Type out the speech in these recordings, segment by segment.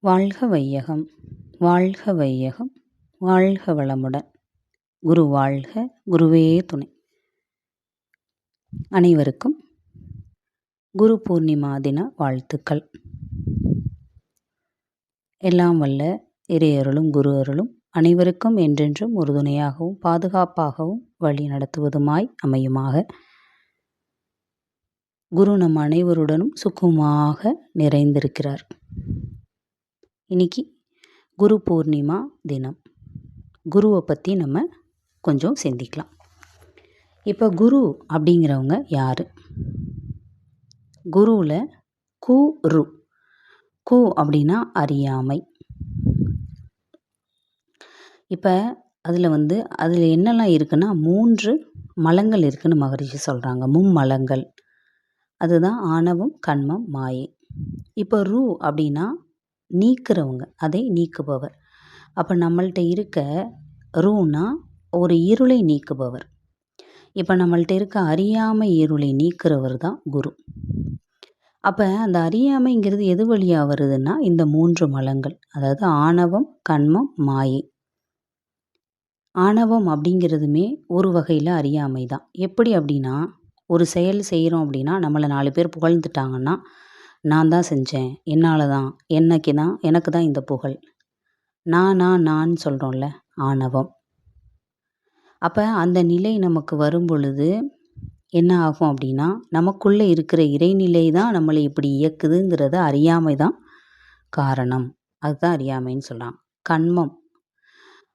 வாழ்க வையகம் வாழ்க வையகம் வாழ்க வளமுடன். குரு வாழ்க குருவே துணை. அனைவருக்கும் குரு பூர்ணிமா தின வாழ்த்துக்கள். எல்லாம் வல்ல இறையருளும் குரு அருளும் அனைவருக்கும் என்றென்றும் உறுதுணையாகவும் பாதுகாப்பாகவும் வழி நடத்துவதுமாய் அமையுமாக. குரு நம் அனைவருடனும் சுக்குமாக நிறைந்திருக்கிறார். இன்னைக்கு குரு பூர்ணிமா தினம். குருவை பற்றி நம்ம கொஞ்சம் சிந்திக்கலாம். இப்போ குரு அப்படிங்கிறவங்க யார்? குருவில் கு ரு. கு அப்படின்னா அறியாமை. இப்போ அதில் வந்து அதில் என்னெல்லாம் இருக்குன்னா மூன்று மலங்கள் இருக்குன்னு மகரிஷி சொல்கிறாங்க மும்மலங்கள். அதுதான் ஆணவம் கண்மம் மாயை. இப்போ ரூ அப்படின்னா நீக்கிறவங்க அதை நீக்குபவர். அப்போ நம்மள்ட்ட இருக்க ரூனா ஒரு இருளை நீக்குபவர். இப்போ நம்மள்ட்ட இருக்க அறியாமை இருளை நீக்கிறவர் தான் குரு. அப்போ அந்த அறியாமைங்கிறது எது வழியாக வருதுன்னா இந்த மூன்று மலங்கள் அதாவது ஆணவம் கண்மம் மாயை. ஆணவம் அப்படிங்கிறதுமே ஒரு வகையில் அறியாமை தான். எப்படி அப்படின்னா ஒரு செயல் செய்கிறோம் அப்படின்னா நம்மளை நாலு பேர் புகழ்ந்துட்டாங்கன்னா நான் தான் செஞ்சேன் என்னால் தான் என்னைக்கு தான் எனக்கு தான் இந்த புகழ். நான் நான் நான் சொல்கிறோம்ல ஆணவம். அப்போ அந்த நிலை நமக்கு வரும் பொழுது என்ன ஆகும் அப்படின்னா நமக்குள்ளே இருக்கிற இறைநிலை தான் நம்மளை இப்படி இயக்குதுங்கிறத அறியாமை தான் காரணம். அதுதான் அறியாமைன்னு சொல்கிறான் கண்மம்.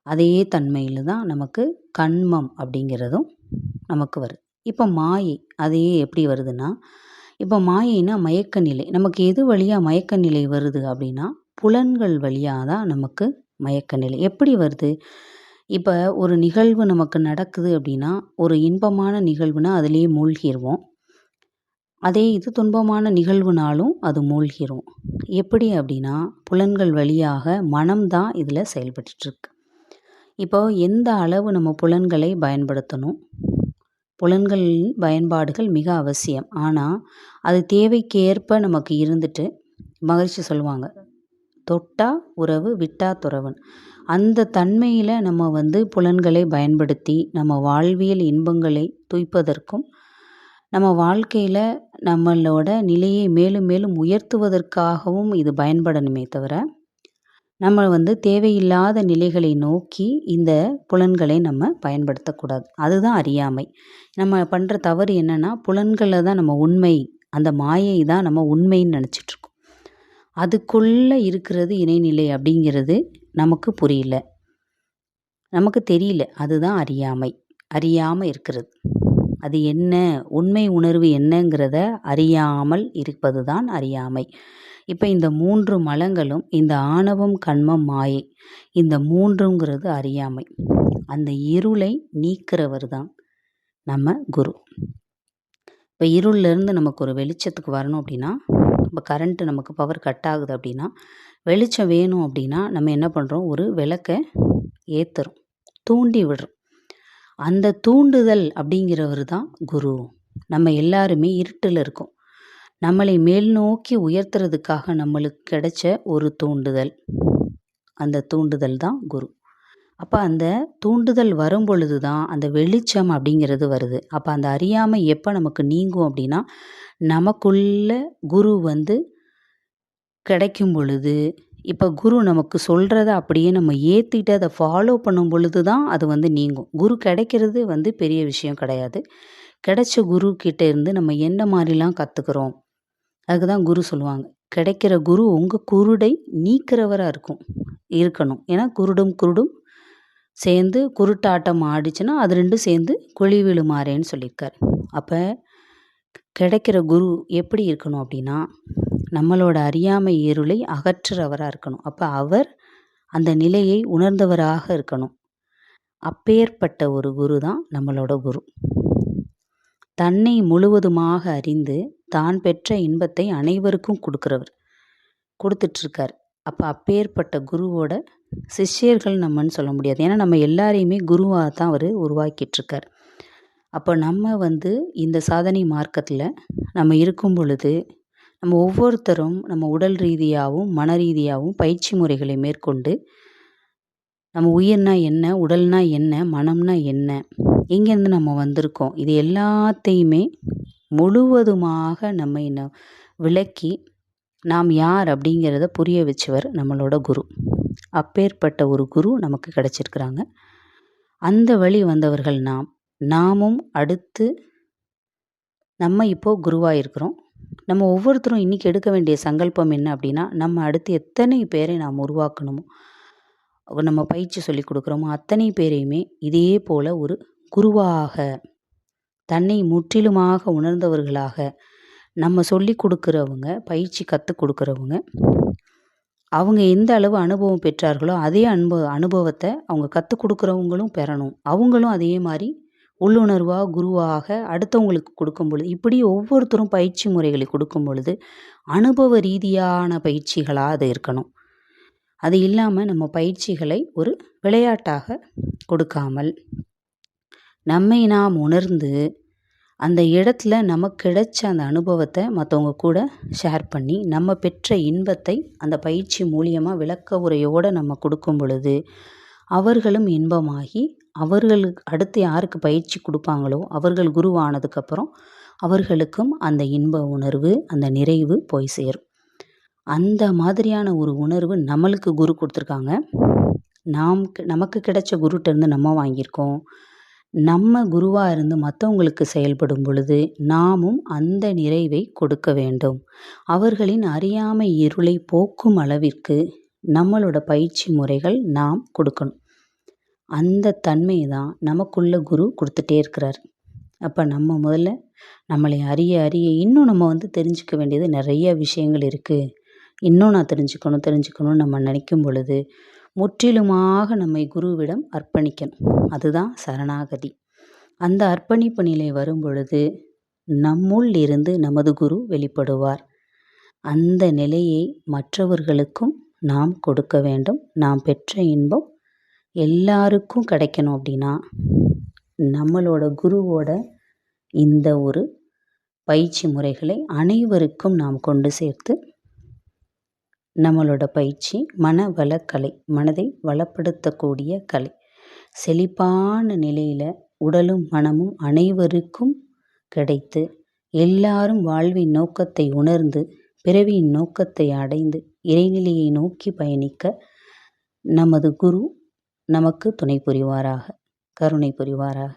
அதே தன்மையில் தான் நமக்கு கண்மம் அப்படிங்கிறதும் நமக்கு வருது. இப்போ மாயை அதையே எப்படி வருதுன்னா இப்போ மாயைனா மயக்க நிலை நமக்கு எது வழியாக மயக்க நிலை வருது அப்படின்னா புலன்கள் வழியாக தான் நமக்கு மயக்க நிலை எப்படி வருது? இப்போ ஒரு நிகழ்வு நமக்கு நடக்குது அப்படின்னா ஒரு இன்பமான நிகழ்வுனா அதுலேயே மூழ்கிடுவோம் அதே இது துன்பமான நிகழ்வுனாலும் அது மூழ்கிரும். எப்படி அப்படின்னா புலன்கள் வழியாக மனம்தான் இதில் செயல்பட்டுருக்கு இப்போ எந்த அளவு நம்ம புலன்களை பயன்படுத்தணும்? புலன்களின் பயன்பாடுகள் மிக அவசியம். ஆனால் அது தேவைக்கேற்ப நமக்கு இருந்துட்டு மகிழ்ச்சி சொல்லுவாங்க. தொட்டா உறவு விட்டா துறவன். அந்த தன்மையில் நம்ம வந்து புலன்களை பயன்படுத்தி நம்ம வாழ்வியல் இன்பங்களை துய்ப்பதற்கும் நம்ம வாழ்க்கையில் நம்மளோட நிலையை மேலும் மேலும் உயர்த்துவதற்காகவும் இது பயன்படணுமே தவிர நம்ம வந்து தேவையில்லாத நிலைகளை நோக்கி இந்த புலன்களை நம்ம பயன்படுத்தக்கூடாது. அதுதான் அறியாமை. நம்ம பண்ணுற தவறு என்னென்னா புலன்களில் தான் நம்ம உண்மை அந்த மாயை தான் நம்ம உண்மைன்னு நினச்சிட்ருக்கோம். அதுக்குள்ளே இருக்கிறது இணைநிலை அப்படிங்கிறது நமக்கு புரியல. நமக்கு தெரியல. அதுதான் அறியாமை. அறியாமல் இருக்கிறது. அது என்ன உண்மை உணர்வு என்னங்கிறத அறியாமல் இருப்பது தான் அறியாமை. இப்போ இந்த மூன்று மலங்களும் இந்த ஆணவம் கண்மம் மாயை இந்த மூன்றுங்கிறது அறியாமை. அந்த இருளை நீக்கிறவர் தான் நம்ம குரு. இப்போ இருள்லேருந்து நமக்கு ஒரு வெளிச்சத்துக்கு வரணும் அப்படின்னா இப்போ கரண்ட்டு நமக்கு பவர் கட் ஆகுது அப்படின்னா வெளிச்சம் வேணும் அப்படின்னா நம்ம என்ன பண்ணுறோம் ஒரு விளக்கை ஏற்றுறோம் தூண்டி விடுறோம். அந்த தூண்டுதல் அப்படிங்கிறவர் தான் குரு. நம்ம எல்லாருமே இருட்டில் இருக்கோம். நம்மளை மேல் நோக்கி உயர்த்துறதுக்காக நம்மளுக்கு கிடைச்ச ஒரு தூண்டுதல். அந்த தூண்டுதல் தான் குரு. அப்போ அந்த தூண்டுதல் வரும் பொழுது தான் அந்த வெளிச்சம் அப்படிங்கிறது வருது. அப்போ அந்த அறியாமை எப்போ நமக்கு நீங்கும் அப்படின்னா நமக்குள்ள குரு வந்து கிடைக்கும் பொழுது இப்போ குரு நமக்கு சொல்கிறத அப்படியே நம்ம ஏற்றிட்டு அதை ஃபாலோ பண்ணும் பொழுது தான் அது வந்து நீங்கும். குரு கிடைக்கிறது வந்து பெரிய விஷயம் கிடையாது. கிடைச்ச குரு கிட்ட இருந்து நம்ம என்ன மாதிரிலாம் கற்றுக்குறோம் அதுக்கு தான் குரு சொல்லுவாங்க. கிடைக்கிற குரு உங்கள் குருடை நீக்கிறவராக இருக்கும் இருக்கணும். ஏன்னா குருடும் குருடும் சேர்ந்து குருட்டாட்டம் ஆடிச்சுன்னா அது ரெண்டும் சேர்ந்து குழி விழுமாறேன்னு சொல்லியிருக்கார். அப்போ கிடைக்கிற குரு எப்படி இருக்கணும் அப்படின்னா நம்மளோட அறியாமை இருளை அகற்றுறவராக இருக்கணும். அப்போ அவர் அந்த நிலையை உணர்ந்தவராக இருக்கணும். அப்பேற்பட்ட ஒரு குரு தான் நம்மளோட குரு. தன்னை முழுவதுமாக அறிந்து தான் பெற்ற இன்பத்தை அனைவருக்கும் கொடுக்குறவர். கொடுத்துட்ருக்கார். அப்போ அப்பேற்பட்ட குருவோட சிஷ்யர்கள் நம்மன்னு சொல்ல முடியாது. ஏன்னா நம்ம எல்லாரையுமே குருவாக தான் அவர் உருவாக்கிட்டுருக்கார் அப்போ நம்ம வந்து இந்த சாதனை மார்க்கத்தில் நம்ம இருக்கும் பொழுது நம்ம ஒவ்வொருத்தரும் நம்ம உடல் ரீதியாகவும் மன ரீதியாகவும் பயிற்சி முறைகளை மேற்கொண்டு நம்ம உயிர்னா என்ன உடல்னா என்ன மனம்னா என்ன எங்கேருந்து நம்ம வந்திருக்கோம் இது எல்லாத்தையுமே முழுவதுமாக நம்மை ந விளக்கி நாம் யார் அப்படிங்கிறத புரிய வச்சவர் நம்மளோட குரு. அப்பேற்பட்ட ஒரு குரு நமக்கு கிடச்சிருக்கிறாங்க. அந்த வழி வந்தவர்கள் நாம் நாமும் அடுத்து நம்ம இப்போது குருவாக இருக்கிறோம் நம்ம ஒவ்வொருத்தரும் இன்றைக்கி எடுக்க வேண்டிய சங்கல்பம் என்ன அப்படின்னா நம்ம அடுத்து எத்தனை பேரை நாம் உருவாக்கணுமோ நம்ம பயிற்சி சொல்லி கொடுக்குறோமோ அத்தனை பேரையுமே இதே போல் ஒரு குருவாக தன்னை முற்றிலுமாக உணர்ந்தவர்களாக நம்ம சொல்லி கொடுக்குறவங்க பயிற்சி கற்றுக் கொடுக்குறவங்க அவங்க எந்த அளவு அனுபவம் பெற்றார்களோ அதே அனுபவ அனுபவத்தை அவங்க கற்றுக் கொடுக்குறவங்களும் பெறணும். அவங்களும் அதே மாதிரி உள்ளுணர்வாக குருவாக அடுத்தவங்களுக்கு கொடுக்கும் பொழுது இப்படி ஒவ்வொருத்தரும் பயிற்சி முறைகளை கொடுக்கும் பொழுது அனுபவ ரீதியான பயிற்சிகளாக அது இருக்கணும். அது இல்லாமல் நம்ம பயிற்சிகளை ஒரு விளையாட்டாக கொடுக்காமல் நம்மை நாம் உணர்ந்து அந்த இடத்துல நமக்கு கிடைச்ச அந்த அனுபவத்தை மற்றவங்க கூட ஷேர் பண்ணி நம்ம பெற்ற இன்பத்தை அந்த பயிற்சி மூலியமாக விளக்க உரையோடு நம்ம கொடுக்கும் பொழுது அவர்களும் இன்பமாகி அவர்களுக்கு அடுத்து யாருக்கு பயிற்சி கொடுப்பாங்களோ அவர்கள் குருவானதுக்கப்புறம் அவர்களுக்கும் அந்த இன்ப உணர்வு அந்த நிறைவு போய் சேரும். அந்த மாதிரியான ஒரு உணர்வு நம்மளுக்கு குரு கொடுத்துருக்காங்க. நாம் நமக்கு கிடைச்ச குருட்டேருந்து நம்ம வாங்கியிருக்கோம். நம்ம குருவாக இருந்து மற்றவங்களுக்கு செயல்படும் பொழுது நாமும் அந்த நிறைவை கொடுக்க வேண்டும். அவர்களின் அறியாமை இருளை போக்கும் அளவிற்கு நம்மளோட பயிற்சி முறைகள் நாம் கொடுக்கணும். அந்த தன்மையை தான் நமக்குள்ள குரு கொடுத்துட்டே இருக்கிறார். அப்போ நம்ம முதல்ல நம்மளை அறிய அறிய இன்னும் நம்ம வந்து தெரிஞ்சுக்க வேண்டியது நிறைய விஷயங்கள் இருக்குது இன்னும் நான் தெரிஞ்சுக்கணும் தெரிஞ்சுக்கணும்னு நம்ம நினைக்கும் பொழுது முற்றிலுமாக நம்மை குருவிடம் அர்ப்பணிக்கணும். அதுதான் சரணாகதி. அந்த அர்ப்பணிப்பு நிலை வரும் பொழுது நம்முள் இருந்து நமது குரு வெளிப்படுவார். அந்த நிலையை மற்றவர்களுக்கும் நாம் கொடுக்க வேண்டும். நாம் பெற்ற இன்பம் எல்லாருக்கும் கிடைக்கணும் அப்படின்னா நம்மளோட குருவோட இந்த ஒரு பயிற்சி முறைகளை அனைவருக்கும் நாம் கொண்டு சேர்த்து நம்மளோட பயிற்சி மன வளக்கலை மனதை வளப்படுத்தக்கூடிய கலை செழிப்பான நிலையில் உடலும் மனமும் அனைவருக்கும் கிடைத்து எல்லாரும் வாழ்வின் நோக்கத்தை உணர்ந்து பிறவியின் நோக்கத்தை அடைந்து இறைநிலையை நோக்கி பயணிக்க நமது குரு நமக்கு துணை புரிவாராக கருணை புரிவாராக.